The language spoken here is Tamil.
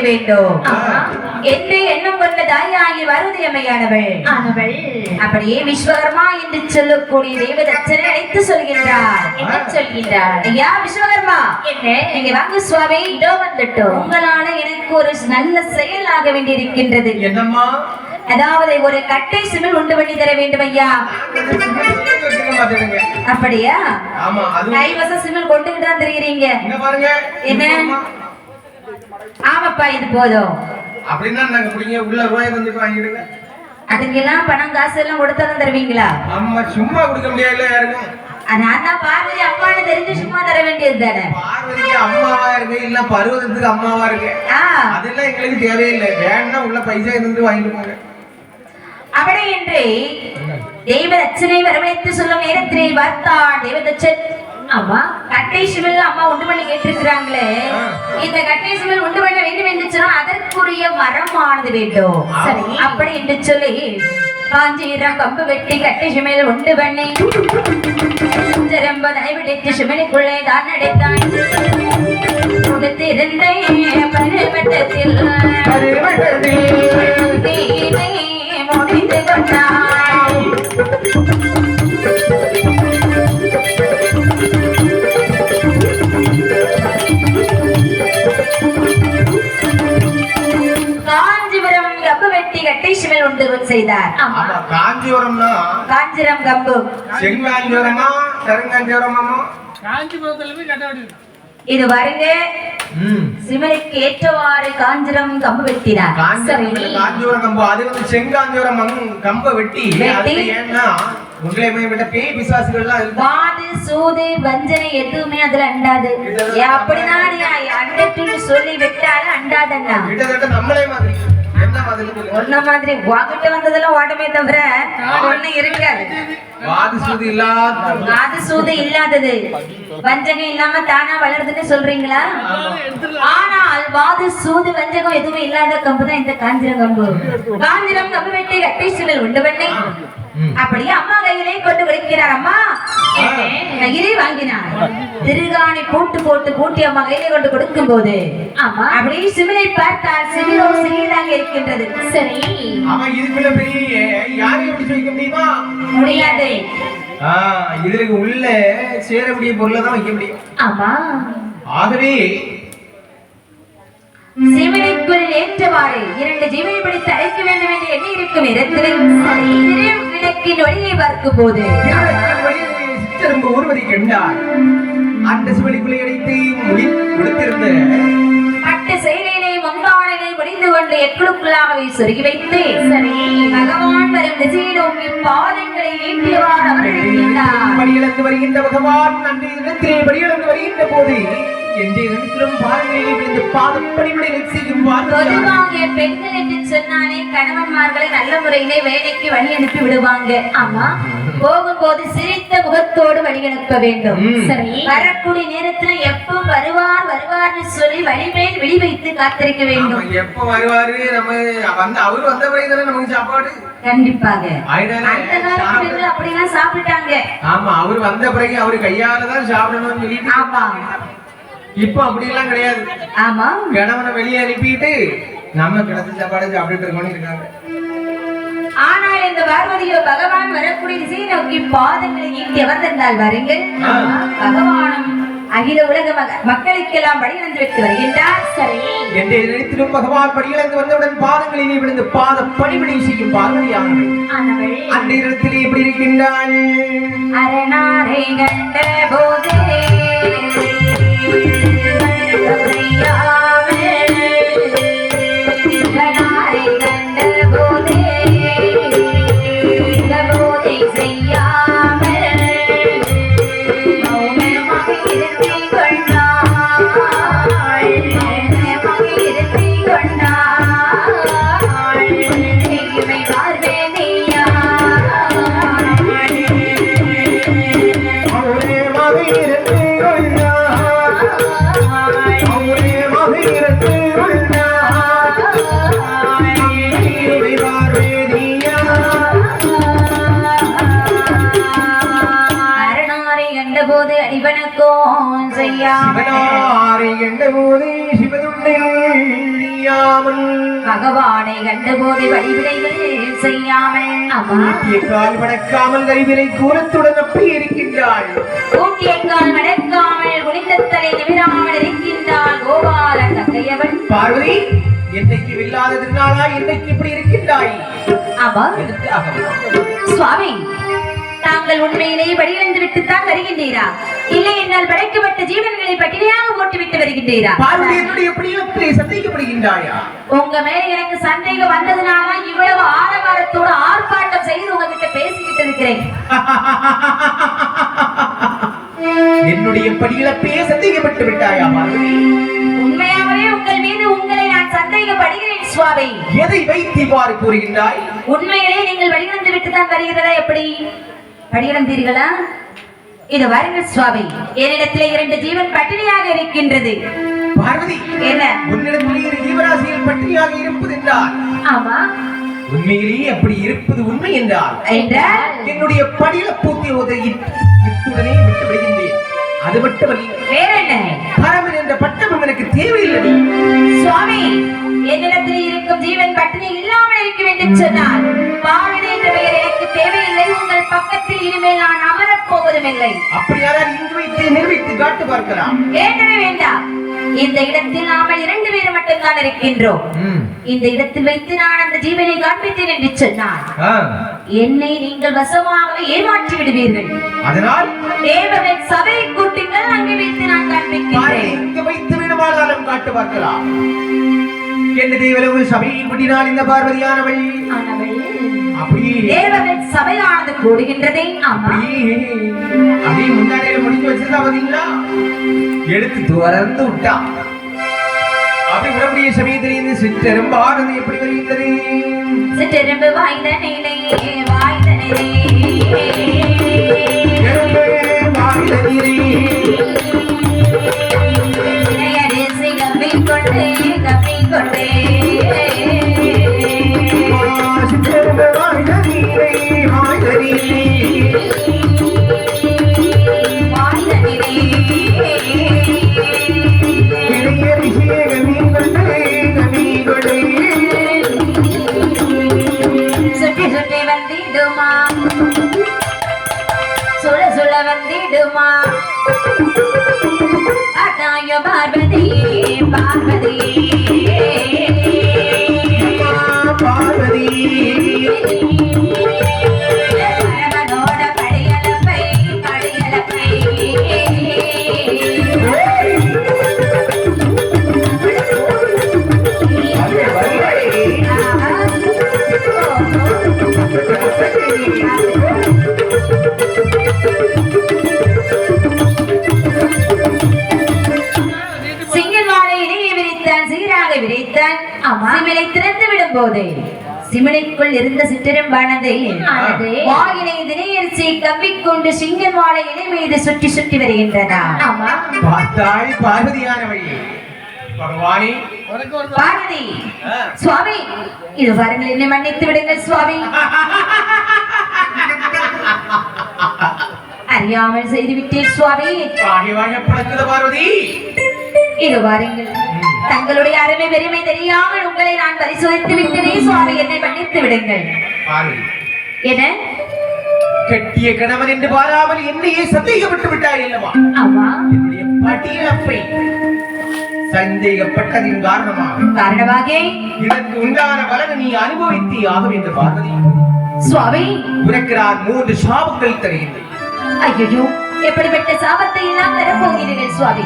வேண்டும். ஆமா. என்று எண்ணம் கொண்ட தாயாகி வருதி அம்மையானவள் ஆனவள். அப்படியே விஸ்வகர்மா என்று சொல்லக்கூடிய தேவதச்சனை அழைத்து சொல்கின்றார். என்ன சொல்கின்றார்? ஐயா விஸ்வகர்மா. என்ன? நீங்க வாங்க சுவாமி. இதோ வந்துட்டோம் உங்களால எனக்கு ஒரு நல்ல செயல் ஆக வேண்டியிருக்கின்றது. என்னம்மா? அதாவது ஒரு கட்டை சிமிழ் உண்டு பண்ணி தர வேண்டும் ஐயா. அப்படியா? ஆமா அது கைவச சிமிழ் கொண்டுகிட்டு தான் தெரியுறீங்க இங்க பாருங்க. என்ன? ஆமாப்பா இது போதும். அப்படின்னா நாங்க பிடிங்க உள்ள ரூபாய் தந்துட்டு வாங்கிடுங்க. அதுக்கெல்லாம் பணம் காசு எல்லாம் கொடுத்தாதான் தருவீங்களா? நம்ம சும்மா கொடுக்க முடியாதுல யாருக்கும். நான் தான் பார்வதி அப்பான்னு தெரிஞ்சு சும்மா தர வேண்டியது தானே? பார்வதிக்கு அம்மாவா இருக்கு இல்ல பருவதத்துக்கு அம்மாவா இருக்கு அதெல்லாம் எங்களுக்கு தேவையில்லை. வேணா உள்ள பைசா இருந்து வாங்கிட்டு போங்க. அப்படி என்று தெய்வ ரச்சனை வரவழைத்து சொல்லும் நேரத்திலே பார்த்தான் தேவதச்சன் ஆமா. கட்டை சிவில் அம்மா உண்டு பண்ணி கேட்டிருக்கிறாங்களே. இந்த கட்டை சிவில் உண்டு பண்ண வேண்டும் என்று சொன்னா அதற்குரிய மரமானது வேண்டும் சரி. அப்படி என்று சொல்லி காஞ்சிரம் கம்பு வெட்டி கட்டை சிமையில் உண்டு பண்ணி ஜரம்பதனை விடுத்து சிமனுக்குள்ளே தான் அடைத்தான் கொடுத்திருந்த பருவட்டத்தில் முடிந்து கொண்டாய் செய்தார். காஞ்சிபுரம்னா? காஞ்சிரம் கம்பு. செங்காஞ்சிபுரமா காஞ்சிபுரத்துல வேண்டியது இது வருங்க ம். சிமலுக்கு ஏற்றவாறு காஞ்சிரம் கம்பு வெட்டினார். காஞ்சிபுரம் கம்பு அது வந்து செங்காஞ்சிபுரம் கம்பை வெட்டி ஏன்னா வாது சூது வஞ்சனை எதுவுமே அதுல அண்டாது. அண்டட்டுன்னு சொல்லி விட்டாலும் அண்டாதண்ணா. கிட்டத்தட்ட நம்மளே மாதிரி? ஒன்ன மாதிரி வாங்கிட்டு வந்ததெல்லாம் ஓட்டமே தவிர ஒண்ணு இருக்காது. வாது சூது இல்லாத வாது சூது இல்லாதது. வஞ்சகம் இல்லாம தானா வளருதுன்னு சொல்றீங்களா? ஆனால் வாது சூது வஞ்சகம் எதுவும் இல்லாத கம்பு தான் இந்த காஞ்சிரம் கம்பு காஞ்சிரம் கம்பு வெட்டி கட்டை சிலல் உண்டு பண்ணி. அப்படியே அம்மா கையிலே கொண்டு கொடுக்கிறார் அம்மா கையிலே வாங்கினார். திருகாணி பூட்டு போட்டு பூட்டி அம்மா கையிலே கொண்டு கொடுக்கும் போது ஆமா. அப்படியே சிமிலை பார்த்தால் சிமிலோ சிறியதாக இருக்கின்றது. சரி. அவன் இதுக்குள்ள பெரிய யாரையும் பிடிச்சு வைக்க முடியுமா? முடியாது. ஆ, இதுக்கு உள்ள சேரக்கூடிய பொருளை தான் வைக்க முடியும். ஆமா. ஆகவே சிவனைக்குள் ஏற்றவாறு இரண்டு ஜீவனை பிடித்து அழைக்க வேண்டும் என்று எண்ணி இருக்கும் இடத்திலே விளக்கின் ஒளியை பார்க்கும் போது. திருவள்ளுவர் வழியில் சிற்றெரும்பு ஒருவரை கண்டார் அந்த சிவலிக்குள்ளே அடைத்து முடி கொடுத்திருந்த பட்டு செயலிலே முந்தானிலே முடிந்து கொண்டு எக்குழுக்குள்ளாகவே சொருகி வைத்து சரி பகவான் வரும் திசையை நோக்கி பாதங்களை நீட்டியவாறு அவர்கள் நின்றார். படியிழந்து வருகின்ற பகவான் அன்றைய தினத்திலே படியிழந்து வருகின்ற போது எந்த செய்யும் பொதுவாக பெண்கள் என்று சொன்னாலே கணவன்மார்களை நல்ல முறையிலே வேலைக்கு வழி அனுப்பி விடுவாங்க. ஆமா. போகும்போது சிரித்த முகத்தோடு வழி அனுப்ப வேண்டும். ம். சரி. வரக்கூடிய நேரத்துல எப்போ வருவார் வருவார்னு சொல்லி வழிமேல் விழி வைத்து காத்திருக்க வேண்டும். எப்ப வருவாரு? நம்ம வந்து அவர் வந்த பிறகு நமக்கு சாப்பாடு? கண்டிப்பாக. அந்த காலத்து சாப்பிட- பெண்கள் அப்படிலாம் சாப்பிட்டாங்க. ஆமா அவர் வந்த பிறகு அவரு கையால தான் சாப்பிடணும்னு சொல்லிட்டு ஆமா. இப்ப அப்படி எல்லாம் கிடையாது. ஆமா. கணவனை வெளியே அனுப்பிட்டு நம்ம கிடைச்ச சாப்பாடு சாப்பிட்டுட்டு இருக்கோம்னு இருக்காங்க. ஆனால் இந்த பார்வதியோ பகவான் வரக்கூடிய திசையை நோக்கி பாதங்களை நீட்டி அமர்ந்திருந்தால் வருங்கள். பகவானும் அகில உலக மக- மக்களுக்கெல்லாம் வந்து விட்டு வருகின்றார். சரி. என்ற நினைத்திலும் பகவான் படியிழந்து வந்தவுடன் பாதங்களிலே விழுந்து பாத பணிவிடை செய்யும் பார்வதியானவள் அந்த இடத்திலே இப்படி இருக்கின்றாள். அரணாரை கண்ட போதே. அரணாரை அரணாரை கண்டபோது அடிவனுக்கும் செய்யாமல்? சிவனாரை என்ற போது சிவதுண்டை செய்யாமல் பகவானை கண்டபோது வழிவிடைகள் செய்யாமல். ஆமா ஊட்டிய கால் வணக்காமல் கருவிலை கூறத்துடன் அப்படி இருக்கின்றாள். கூட்டிய கால் மடக்காமல் குனிந்த தலை நிமிராமல் இருக்கின்றாள் கோபால தங்கையவள். பார்வதி என்னைக்கு இல்லாத திருநாளா என்னைக்கு இப்படி இருக்கின்றாய்? எதற்காக சுவாமி தாங்கள் உண்மையிலேயே வழியிழந்து விட்டுத்தான் வருகின்றீரா? இல்லை என்றால் படைக்கப்பட்ட ஜீவன்களை பட்டினியாக போட்டுவிட்டு வருகின்றீரா? உங்க மேல எனக்கு சந்தேகம் வந்ததுனால இவ்வளவு ஆரவாரத்தோட ஆர்ப்பாட்டம் செய்து உங்ககிட்ட பேசிக்கிட்டு இருக்கிறேன். என்னுடைய படியிழப்பே சந்தேகப்பட்டு விட்டாயா உண்மையாகவே உங்கள் மீது உங்களை நான் சந்தேகப்படுகிறேன் சுவாமி. எதை வைத்து இவ்வாறு கூறுகின்றாய்? உண்மையிலே நீங்கள் வழிவந்து விட்டு தான் வருகிறதா எப்படி? வழியிழந்தீர்களா இது வாருங்கள் சுவாமி. என்னிடத்திலே இரண்டு ஜீவன் பட்டினியாக இருக்கின்றது. பார்வதி என்ன? உன்னிடத்தில் இரு ஜீவராசிகள் பட்டினியாக இருப்பது என்றால்? ஆமா. உண்மையிலேயே அப்படி இருப்பது உண்மை என்றால்? என்னுடைய படியில பூத்தி உதவி இத்துடனே விட்டு விடுகின்றேன். அது மட்டுமல்ல வேற என்ன? பரமன் என்ற பட்டமும் எனக்கு தேவையில்லை. சுவாமி என்னிடத்தில் இருக்கும் ஜீவன் பட்டினி இல்லாமல் இருக்க வேண்டும் சொன்னால்? இனிமேல் நான் அமரப் போவதும் இல்லை அப்படியானால் வைத்து நிரூபித்து காட்டு பார்க்கலாம். வேண்டவே வேண்டாம் இந்த இடத்தில் நாமல் இரண்டு பேர் மட்டும்தான் இருக்கின்றோம். இந்த இடத்தில் வைத்து நான் அந்த ஜீவனை காண்பித்தேன் என்று சொன்னார். என்னை நீங்கள் வசமாக ஏமாற்றி விடுவீர்கள். அதனால்? தேவரின் சபை கூட்டுங்கள் அங்கே வைத்து நான் இங்கு வைத்து விடுமானாலும் காட்டு பார்க்கலாம். என்ன தேவலவு சபையை கூட்டினால் இந்த பார்வதியானவள். அப்படியே. தேவரின் சபையானது கூடுகின்றதே அப்படியே. அப்படியே முன்னாடியில முடிஞ்சு வச்சிருந்தா பாத்தீங்களா எடுத்து துறந்து விட்டா. அப்படி விடக்கூடிய சமயத்தில் இந்த சிற்றரும் பாரதி எப்படி வருகின்றது? சிற்றெரும்பு வாய்ந்த நிலை வாய்ந்த நிலை கவ்விக்கொண்டே. போது சிமிலைக்குள் இருந்த சிற்றிரம்பானது ஆனது. வாயிலை தினையரிசி கவ்விக்கொண்டு சிங்கன் வாழை இலை மீது சுற்றி சுற்றி வருகின்றதா ஆமா. பார்த்தாள் பார்வதியானவள் பகவானே. பாரதி. சுவாமி இது பாருங்கள் என்னை மன்னித்து விடுங்கள் சுவாமி. அறியாமல் செய்து விட்டேன் சுவாமி. வாகி வாக பழக்குத பார்வதி. இது பாருங்கள் தங்களுடைய அருமை பெருமை தெரியாமல் உங்களை நான் பரிசோதித்து விட்டேனே சுவாமி என்னை மன்னித்து விடுங்கள். என கட்டிய கணவன் என்று பாராமல் என்னையே சந்தேகப்பட்டு விட்டாய் அல்லவா என்னுடைய பட்டியலப்பை சந்தேகப்பட்டதின் காரணமாக காரணமாக? இதற்கு உண்டான பலனை நீ அனுபவித்தே ஆக வேண்டும் பார்வதி சுவாமி. உனக்கு நான் மூன்று சாபங்கள் தருகின்றேன். ஐயோ எப்படிப்பட்ட சாபத்தை எல்லாம் தரப்போகிறீர்கள் சுவாமி?